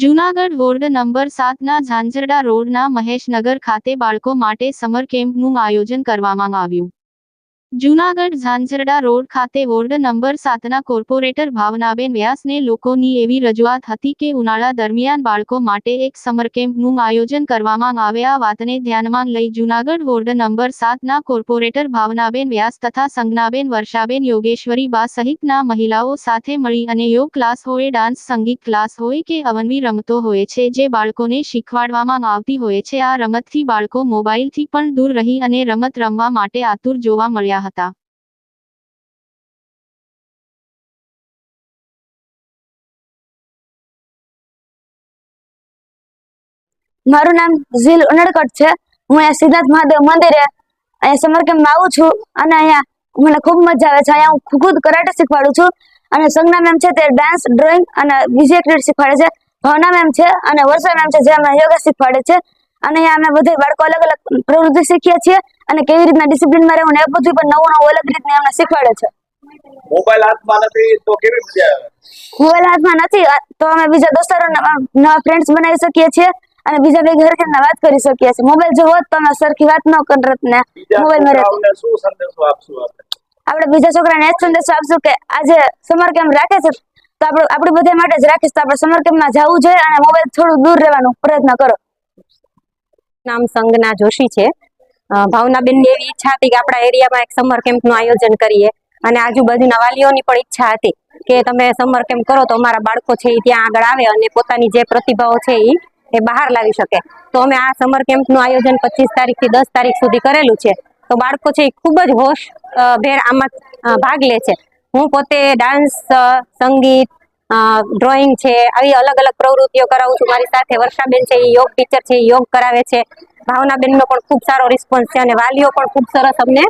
Junagadh ward number સાતના ઝાંઝરડા રોડના મહેશનગર ખાતે બાળકો માટે સમર કેમ્પનું આયોજન કરવામાં આવ્યું. જૂનાગઢ ઝાંઝરડા રોડ ખાતે વોર્ડ નંબર સાતના કોર્પોરેટર ભાવનાબેન વ્યાસને લોકોની એવી રજૂઆત હતી કે ઉનાળા દરમિયાન બાળકો માટે એક સમર કેમ્પનું આયોજન કરવામાં આવે. આ વાતને ધ્યાનમાં લઈ જૂનાગઢ વોર્ડ નંબર સાતના કોર્પોરેટર ભાવનાબેન વ્યાસ તથા સંજ્ઞાબેન વર્ષાબેન યોગેશ્વરી બા સહિતના મહિલાઓ સાથે મળી અને યોગ ક્લાસ હોય, ડાન્સ સંગીત ક્લાસ હોય કે અવનવી રમતો હોય છે જે બાળકોને શીખવાડવામાં આવતી હોય છે. આ રમતથી બાળકો મોબાઈલથી પણ દૂર રહી અને રમત રમવા માટે આતુર જોવા મળ્યા હતા. મારું નામ ઝીલ ઉનડકટ છે. હું અહીંયા સિદ્ધાર્થ મહાદેવ મંદિરે અહીંયા સમર કેમ્પમાં આવું છું અને અહીંયા મને ખૂબ મજા આવે છે. અહીંયા હું ખુદ કરાટે શીખવાડું છું અને સંજ્ઞા મેમ છે તે ડાન્સ, ડ્રોઈંગ અને બીજી એક્ટિવિટી શીખવાડે છે. ભાવના મેમ છે અને વર્ષા મેમ છે જે અમને યોગા શીખવાડે છે. અને અમે બધા બાળકો અલગ અલગ પ્રવૃત્તિ શીખીએ છીએ અને કેવી રીતના ડિસિપ્લિનમાં રહેવું ને એ બધું પણ નવું નવું અલગ રીતને અમને શીખવાડે છે. મોબાઈલ હાથમાં નથી તો કેવી મજા આવે મોબાઈલ હાથમાં નથી તો અમે બીજા દોસ્તારો નવા ફ્રેન્ડ્સ બનાવી શકીએ છીએ અને બીજા બે ઘર ના વાત કરી શકીએ છીએ. મોબાઈલ જો હોત તો અમે સરખી વાત ન કરત ને મોબાઈલમાં શું સંદેશો આપશું આપણે? આપણે બીજા છોકરાને એ સંદેશો આપશું કે આજે સમર કેમ્પ રાખે છે તો આપણે આપણે બધા માટે જ રાખીશ તો આપણે સમર કેમ્પમાં જવું જોઈએ અને મોબાઈલ થોડું દૂર રહેવાનો પ્રયત્ન કરો. નામ સંગના જોશી છે. ભાવનાબેનની એવી ઈચ્છા હતી કે આપણા એરિયામાં એક સમર કેમ્પનું આયોજન કરીએ. અને આજુબાજુના વાલીઓની પણ ઈચ્છા હતી કે તમે સમર કેમ્પ કરો તો અમારા બાળકો છે એ ત્યાં આગળ આવે અને પોતાની જે પ્રતિભાઓ છે એ એ બહાર લાવી શકે. તો અમે આ સમર કેમ્પનું આયોજન પચીસ તારીખથી દસ તારીખ સુધી કરેલું છે. તો બાળકો છે એ ખૂબ જ હોશ ભેર આમાં ભાગ લે છે. હું પોતે ડાન્સ સંગીત ડ્રોઈંગ છે, આવી અલગ અલગ પ્રવૃત્તિઓ કરાવું છું. મારી સાથે વર્ષાબેન છે, એ યોગ ટીચર છે યોગ કરાવે છે. ભાવનાબેનનો પણ ખૂબ સારો રિસ્પોન્સ છે અને વાલીઓ પણ ખૂબ સરસ અમને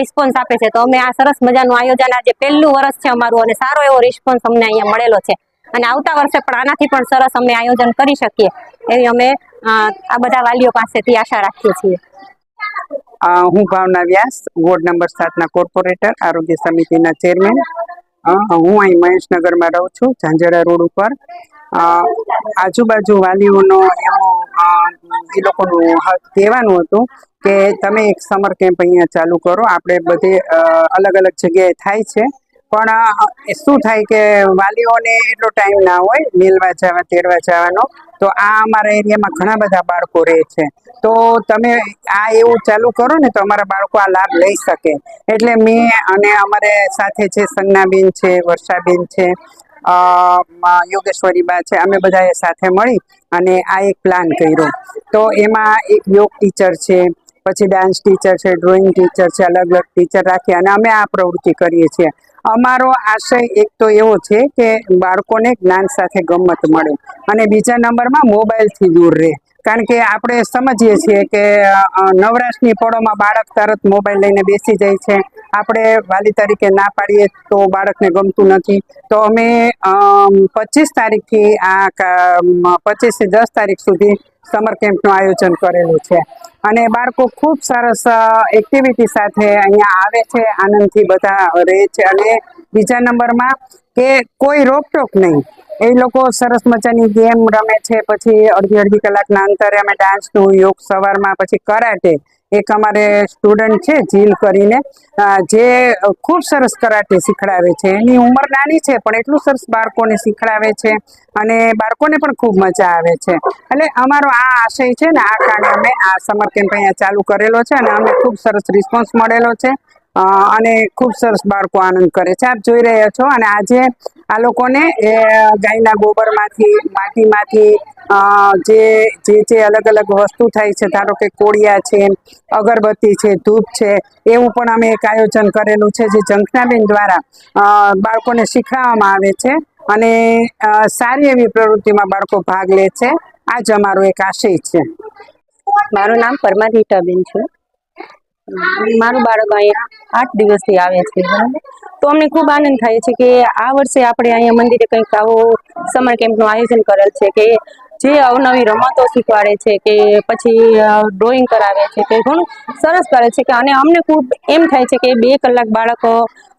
રિસ્પોન્સ આપે છે. તો અમે આ સરસ મજાનું આયોજન આજે પહેલું વર્ષ છે અમારું અને સારો એવો રિસ્પોન્સ અમને અહીંયા મળેલો છે. અને આવતા વર્ષે પણ આનાથી પણ સરસ અમે આયોજન કરી શકીએ એવી અમે આ બધા વાલીઓ પાસેથી આશા રાખીએ છીએ. હું ભાવના વ્યાસ, વોર્ડ નંબર સાતના કોર્પોરેટર, આરોગ્ય સમિતિના ચેરમેન. હું અહીં મહેશનગરમાં રહું છું, ઝાંઝરા રોડ ઉપર. આજુબાજુ વાલીઓનો એવો એ લોકોનું કહેવાનું હતું કે તમે એક સમર કેમ્પ અહીંયા ચાલુ કરો. આપણે બધે અલગ અલગ જગ્યાએ થાય છે. પણ શું થાય કે વાલીઓને એટલો ટાઈમ ના હોય, મેલવા જવા, તેડવા જવાનો, તો આ અમારા એરિયામાં ઘણા બધા બાળકો રહે છે. તો તમે આ એવું ચાલુ કરો ને, તો અમારા બાળકો આ લાભ લઈ શકે. એટલે મેં અને અમારે સાથે છે, સંજ્ઞાબેન છે, વર્ષાબેન છે યોગેશ્વરી બા છે, અમે બધાએ સાથે મળી અને આ એક પ્લાન કર્યો. તો એમાં એક યોગ ટીચર છે, પછી ડાન્સ ટીચર છે ડ્રોઈંગ ટીચર છે અલગ અલગ ટીચર રાખી અને અમે આ પ્રવૃત્તિ કરીએ છીએ. અમારો આશય એક તો એવો છે કે બાળકોને જ્ઞાન સાથે ગમત મળે અને બીજા નંબરમાં મોબાઈલથી દૂર રહે. કારણ કે આપણે સમજીએ છીએ કે નવરાશની પળોમાં બાળક તરત મોબાઈલ લઈને બેસી જાય છે. આપણે વાલી તરીકે ના પાડીએ તો બાળકને ગમતું નથી. તો અમે પચીસ તારીખથી આ પચીસથી દસ તારીખ સુધી સમર કેમ્પનું આયોજન કરેલું છે. અને બાળકો ખૂબ સરસ એક્ટિવિટી સાથે અહીંયા આવે છે, આનંદથી બધા રહે છે. અને બીજા નંબરમાં કે કોઈ રોકટોક નહીં. એ લોકો સરસ મજાની ગેમ રમે છે, પછી અડધી અડધી કલાકના અંતરે અમે ડાન્સનું યોગ સવારમાં, પછી કરાટે એક અમારે સ્ટુડન્ટ છે જીલ કરીને જે ખૂબ સરસ કરાટે શીખડાવે છે. એની ઉંમર નાની છે, પણ એટલું સરસ બાળકોને શીખડાવે છે અને બાળકોને પણ ખૂબ મજા આવે છે. એટલે અમારો આ આશય છે ને, આ કારણે અમે આ સમર કેમ્પ અહીંયા ચાલુ કરેલો છે અને અમને ખૂબ સરસ રિસ્પોન્સ મળેલો છે. અને ખૂબ સરસ બાળકો આનંદ કરે છે. આપ જોઈ રહ્યા છો અને આજે આ લોકોને ગાયના ગોબરમાંથી, માટીમાંથી જે જે જે અલગ અલગ વસ્તુ થાય છે, ધારો કે કોળિયા છે, અગરબત્તી છે, ધૂપ છે, એવું પણ અમે એક આયોજન કરેલું છે, જે જંખનાબેન દ્વારા બાળકોને શીખવાડવામાં આવે છે અને સારી એવી પ્રવૃત્તિમાં બાળકો ભાગ લે છે. આ જ અમારો એક આશય છે. મારું નામ પરમાર રીટાબેન છે. મારું બાળક અહીંયા આઠ દિવસથી આવે છે તો અમને ખૂબ આનંદ થાય છે કે આ વર્ષે આપણે અહીંયા મંદિરે કંઈક આવો સમર કેમ્પનું આયોજન કરેલ છે કે જે અવનવી રમતો શીખવાડે છે કે પછી ડ્રોઈંગ કરાવે છે કે ઘણું સરસ કરે છે કે અને અમને ખૂબ એમ થાય છે કે બે કલાક બાળક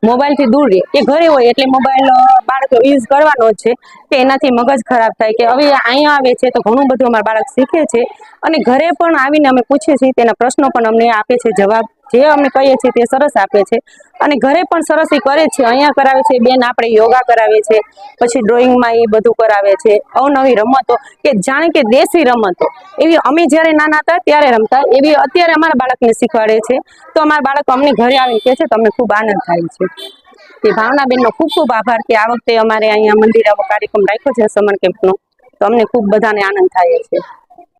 મોબાઈલથી દૂર રહે. કે ઘરે હોય એટલે મોબાઈલ બાળક યુઝ કરવાનો જ છે કે એનાથી મગજ ખરાબ થાય કે હવે અહીંયા આવે છે તો ઘણું બધું અમારા બાળક શીખે છે. અને ઘરે પણ આવીને અમે પૂછીએ છીએ, તેના પ્રશ્નો પણ અમને આપે છે, જવાબ જે અમે કહીએ છીએ તે સરસ આપે છે. અને ઘરે પણ સરસ એ કરે છે. અહીંયા કરાવે છે, બેન આપણે યોગા કરાવે છે પછી ડ્રોઈંગમાં એ બધું કરાવે છે. અવનવી રમતો, કે જાણે કે દેશી રમતો. એવી અમે જ્યારે નાના હતા ત્યારે રમતા. એવી અત્યારે અમારા બાળકને શીખવાડે છે. તો અમારા બાળક અમને ઘરે આવીને કહે છે તો અમને ખૂબ આનંદ થાય છે. તે ભાવનાબેનનો ખૂબ ખૂબ આભાર કે આ વખતે અમારે અહીંયા મંદિરે કાર્યક્રમ રાખ્યો છે સમર કેમ્પનો. તો અમને ખૂબ બધાને આનંદ થાય છે.